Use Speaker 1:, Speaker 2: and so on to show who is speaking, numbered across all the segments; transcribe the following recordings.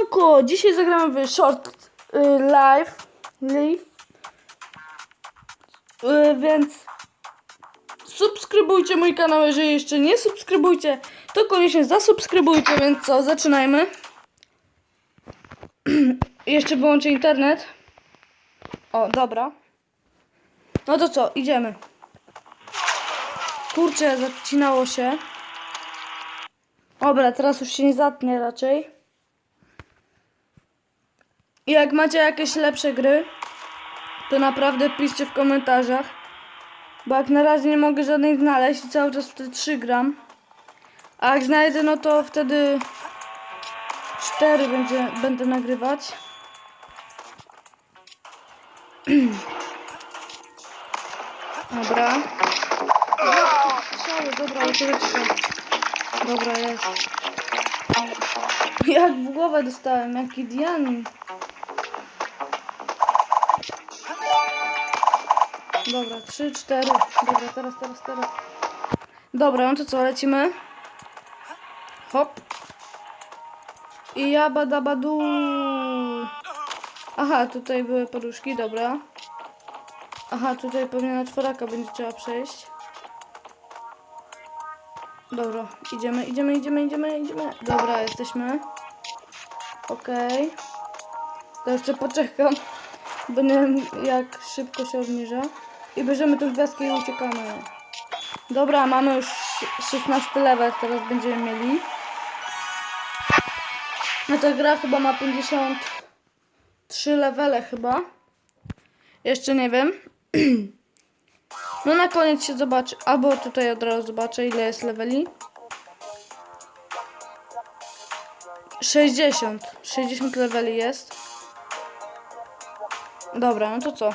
Speaker 1: Siemanko! Dzisiaj zagramy w short y, live. live. Y, więc subskrybujcie mój kanał, jeżeli jeszcze nie subskrybujcie, to koniecznie zasubskrybujcie, więc co, zaczynajmy. jeszcze wyłączę internet. O, dobra. No to co, idziemy. Kurczę, zacinało się. Dobra, teraz już się nie zatnie raczej. I jak macie jakieś lepsze gry, to naprawdę piszcie w komentarzach. Bo jak na razie nie mogę żadnej znaleźć i cały czas w te 3 gram. A jak znajdę, no to wtedy 4 będzie, będę nagrywać. Dobra. Strzały, dobra. Dobra, jest. Jak w głowę dostałem, jaki dianin. Dobra, trzy, cztery. Dobra, teraz, teraz, teraz. Dobra, no to co, lecimy? Hop. I ja badabadu. Aha, tutaj były poduszki, dobra. Aha, tutaj pewnie na czworaka będzie trzeba przejść. Dobra, idziemy, idziemy, idziemy, idziemy, idziemy. Dobra, jesteśmy. Okej. To jeszcze poczekam, bo nie wiem jak szybko się obniża. I bierzemy tą gwiazdkę i uciekamy. Dobra, mamy już 16 level, teraz będziemy mieli. No ta gra chyba ma 53 levele chyba. Jeszcze nie wiem. No na koniec się zobaczy, albo tutaj od razu zobaczę ile jest leveli. 60. 60 leveli jest. Dobra, no to co?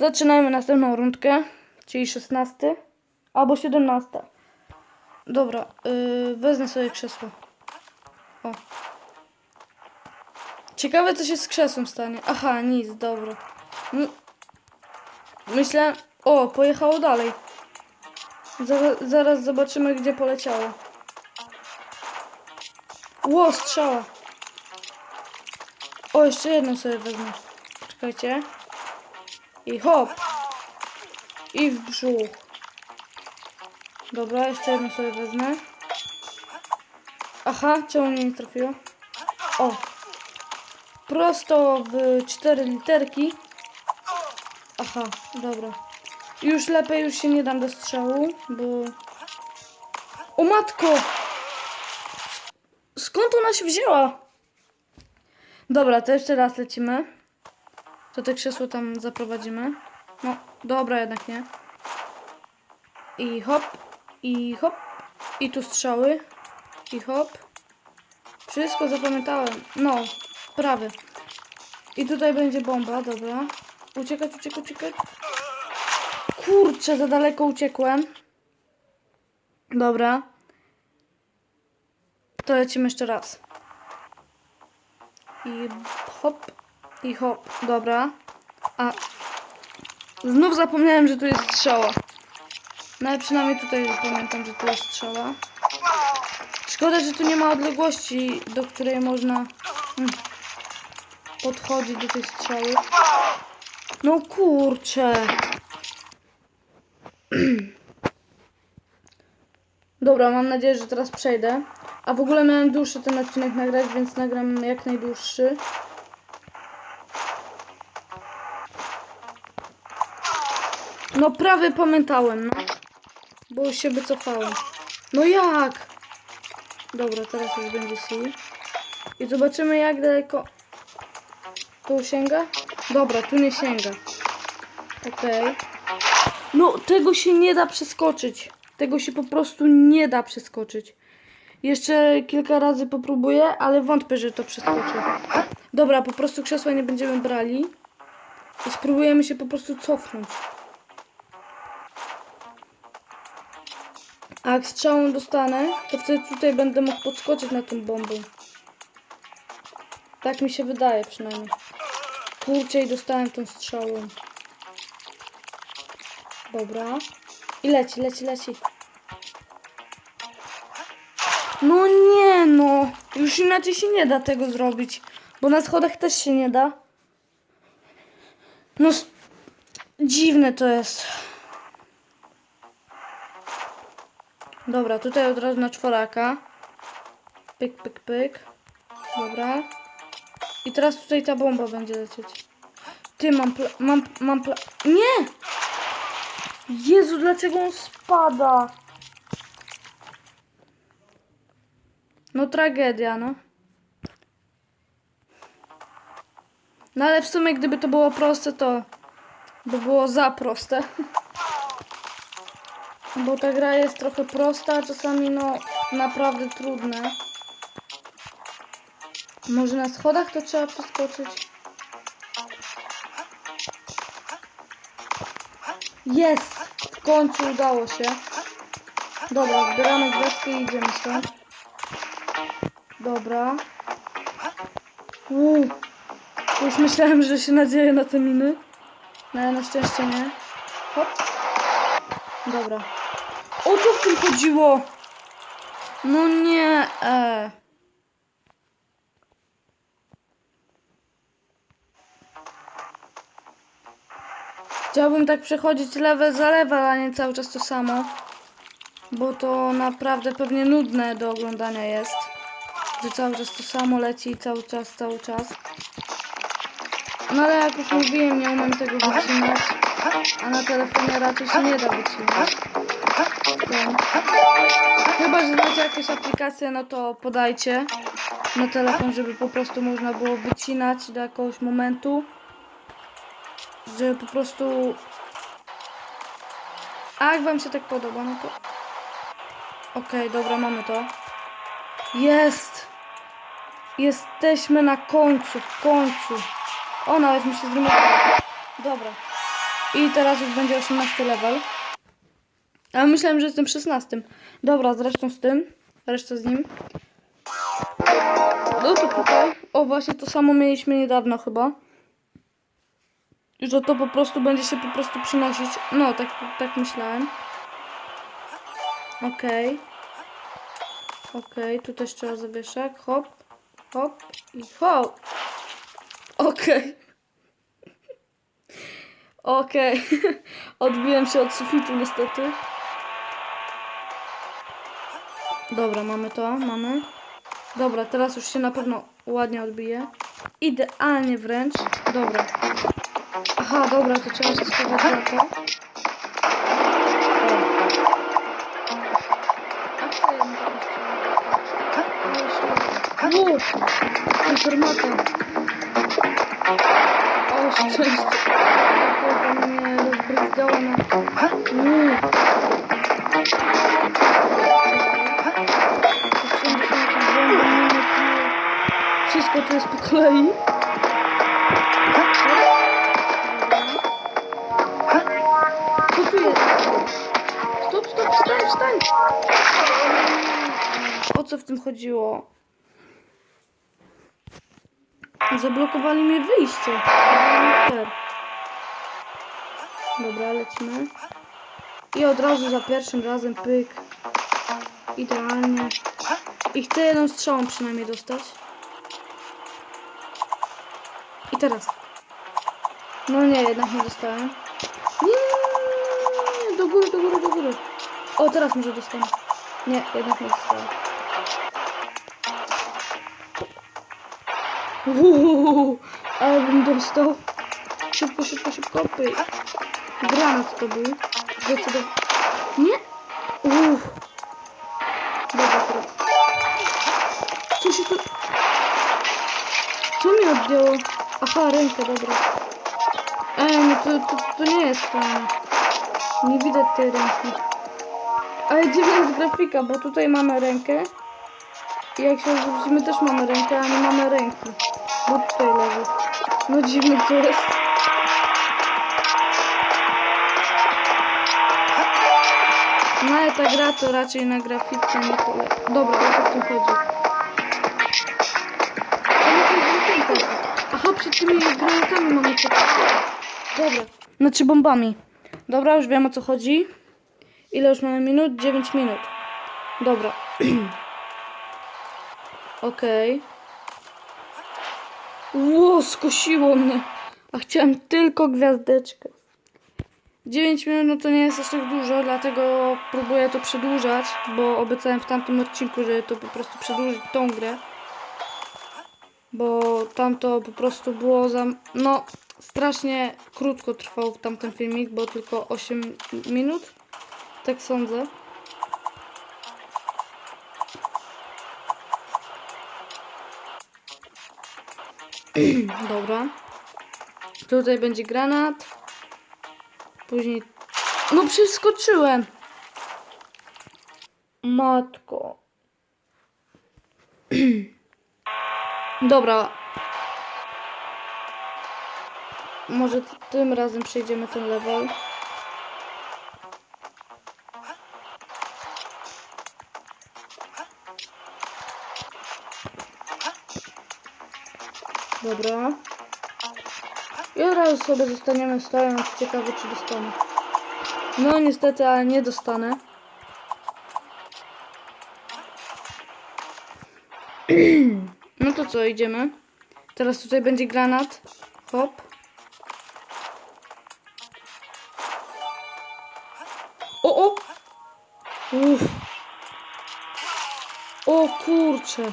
Speaker 1: Zaczynajmy następną rundkę, czyli 16 albo 17. Dobra, yy, wezmę sobie krzesło. O. Ciekawe co się z krzesłem stanie. Aha, nic, dobra. M- Myślę... O, pojechało dalej. Zaraz, zaraz zobaczymy, gdzie poleciało. Ło, strzała. O, jeszcze jedną sobie wezmę. Czekajcie. I hop. I w brzuch. Dobra, jeszcze jedną sobie wezmę. Aha, czemu mnie nie trafiło? O. Prosto w cztery literki. Aha, dobra. Już lepiej, już się nie dam do strzału, bo... O matko! Skąd ona się wzięła? Dobra, to jeszcze raz lecimy. To te krzesło tam zaprowadzimy. No, dobra, jednak nie. I hop, i hop, i tu strzały, i hop. Wszystko zapamiętałem. No, prawie. I tutaj będzie bomba, dobra. Uciekać, uciekać, uciekać. Kurczę, za daleko uciekłem. Dobra. To lecimy jeszcze raz. I hop, i hop. Dobra. A znów zapomniałem, że tu jest strzała. No ale przynajmniej tutaj pamiętam, że tu jest strzała. Szkoda, że tu nie ma odległości, do której można hmm, podchodzić do tej strzały. No kurczę. Dobra, mam nadzieję, że teraz przejdę. A w ogóle miałem dłuższy ten odcinek nagrać, więc nagram jak najdłuższy. No prawie pamiętałem, no. Bo już się wycofałem. No jak? Dobra, teraz już będzie C. I zobaczymy jak daleko... Tu sięga? Dobra, tu nie sięga. Okej. No, tego się nie da przeskoczyć. Tego się po prostu nie da przeskoczyć. Jeszcze kilka razy popróbuję, ale wątpię, że to przeskoczę. Dobra, po prostu krzesła nie będziemy brali. I spróbujemy się po prostu cofnąć. A jak strzałą dostanę, to wtedy tutaj będę mógł podskoczyć na tą bombę. Tak mi się wydaje przynajmniej. Kurczę i dostałem tą strzałą. Dobra. I leci, leci, leci. No nie no. Już inaczej się nie da tego zrobić. Bo na schodach też się nie da. No, dziwne to jest. Dobra, tutaj od razu na czworaka. Pyk, pyk, pyk. Dobra. I teraz tutaj ta bomba będzie lecieć. Ty, mam pla... Mam, mam pla... Nie! Jezu, dlaczego on spada? No tragedia, no. No ale w sumie gdyby to było proste, to by było za proste. Bo ta gra jest trochę prosta, a czasami no naprawdę trudne. Może na schodach to trzeba przeskoczyć? Jest! W końcu udało się. Dobra, zbieramy gwiazdkę i idziemy stąd. Dobra. Uuu. Już myślałem, że się nadzieję na te miny. No na szczęście nie. Hop. Dobra. O co w tym chodziło? No nie. E. Chciałbym tak przechodzić level za level, a nie cały czas to samo. Bo to naprawdę pewnie nudne do oglądania jest. Że cały czas to samo leci cały czas, cały czas. No ale jak już mówiłem, nie umiem tego wycinać. A na telefonie raczej się nie da wycinać. Chyba, że znacie jakieś aplikacje, no to podajcie na telefon, żeby po prostu można było wycinać do jakiegoś momentu. Żeby po prostu... A jak wam się tak podoba, no to... Okej, dobra, mamy to. Jest! Jesteśmy na końcu, w końcu. O, nawet mi się zrymowało. Dobra. I teraz już będzie 18 level. Ale myślałem, że jestem 16. Dobra, zresztą z tym. Resztę z nim. No to tutaj. O, właśnie to samo mieliśmy niedawno chyba. Że to po prostu będzie się po prostu przynosić. No, tak, tak myślałem. Okej. Okej, tu też trzeba zawieszać. Hop, hop i hop. Okej. Okej. Odbiłem się od sufitu niestety. Dobra, mamy to, mamy. Dobra, teraz już się na pewno ładnie odbije. Idealnie wręcz. Dobra. Aha, dobra, to trzeba się schować za to. Wow! Informata. O, szczęście. Takiego mnie rozbryzgało na... Uuu. Wszystko tu jest po kolei. Co tu jest? Stop, stop, wstań, wstań! O co w tym chodziło? Zablokowali mi wyjście. To. Dobra, lecimy. I od razu za pierwszym razem pyk. Idealnie. I chcę jedną strzałą przynajmniej dostać. Teraz. No nie, jednak nie dostałem. Nie, do góry, do góry, do góry. O, teraz może dostanę. Nie, jednak nie dostałem. Uuu, ale bym dostał. Szybko, szybko, szybko, pyk. Granat to był. Zdecydowanie. Nie? Uff. Dobra, teraz. Co się tu... Co mi odjęło? Aha, rękę, dobra. Ej, no to, to, to nie jest fajne. Nie widać tej ręki. Ale dziwna jest grafika, bo tutaj mamy rękę. I jak się odwrócimy, też mamy rękę, a nie mamy ręki. Bo tutaj leży. No dziwne to jest. No ale ta gra to raczej na grafice nie polega. Dobra, o co w tym chodzi? Tymi granatami mamy. Dobra, znaczy bombami. Dobra, już wiem o co chodzi. Ile już mamy minut? 9 minut. Dobra. Okej. Ło, skosiło mnie. A chciałem tylko gwiazdeczkę. 9 minut no to nie jest aż tak dużo, dlatego próbuję to przedłużać, bo obiecałem w tamtym odcinku, że to po prostu przedłużyć tą grę. Bo tamto po prostu było za... No, strasznie krótko trwał tamten filmik, bo tylko 8 minut. Tak sądzę. Dobra. Tutaj będzie granat. Później... No przeskoczyłem! Matko. Dobra. Może tym razem przejdziemy ten level. Dobra. I od razu sobie zostaniemy stojąc. Ciekawe, czy dostanę. No niestety, ale nie dostanę. No to co, idziemy. Teraz tutaj będzie granat. Hop. O, o! Uff. O kurcze.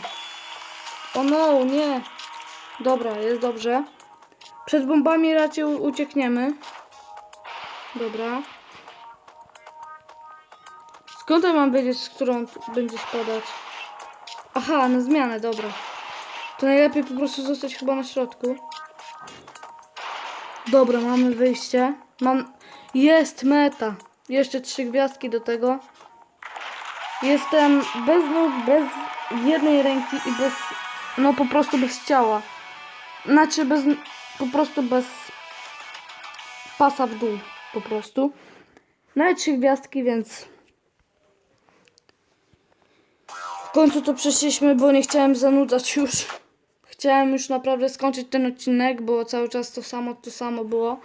Speaker 1: O no, nie. Dobra, jest dobrze. Przed bombami raczej uciekniemy. Dobra. Skąd ja mam wiedzieć, z którą będzie spadać? Aha, na zmianę, dobra. To najlepiej po prostu zostać chyba na środku. Dobra, mamy wyjście. Mam... Jest meta. Jeszcze trzy gwiazdki do tego. Jestem bez nóg, bez jednej ręki i bez... No po prostu bez ciała. Znaczy bez... Po prostu bez... Pasa w dół. Po prostu. No i trzy gwiazdki, więc... W końcu to przeszliśmy, bo nie chciałem zanudzać już. Chciałem już naprawdę skończyć ten odcinek, bo cały czas to samo, to samo było.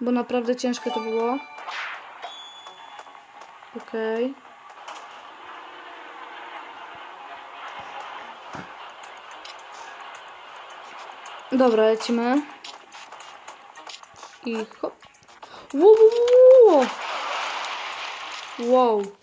Speaker 1: Bo naprawdę ciężko to było. Okej. Dobra, lecimy. I hop. Wow, wow, wow, wow.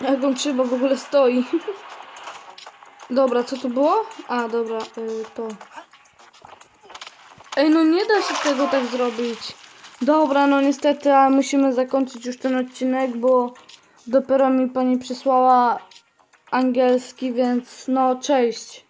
Speaker 1: Jak on krzywo w ogóle stoi. Dobra, co to było? A, dobra, y, to. Ej, no nie da się tego tak zrobić. Dobra, no niestety, a musimy zakończyć już ten odcinek, bo dopiero mi pani przysłała angielski, więc no cześć.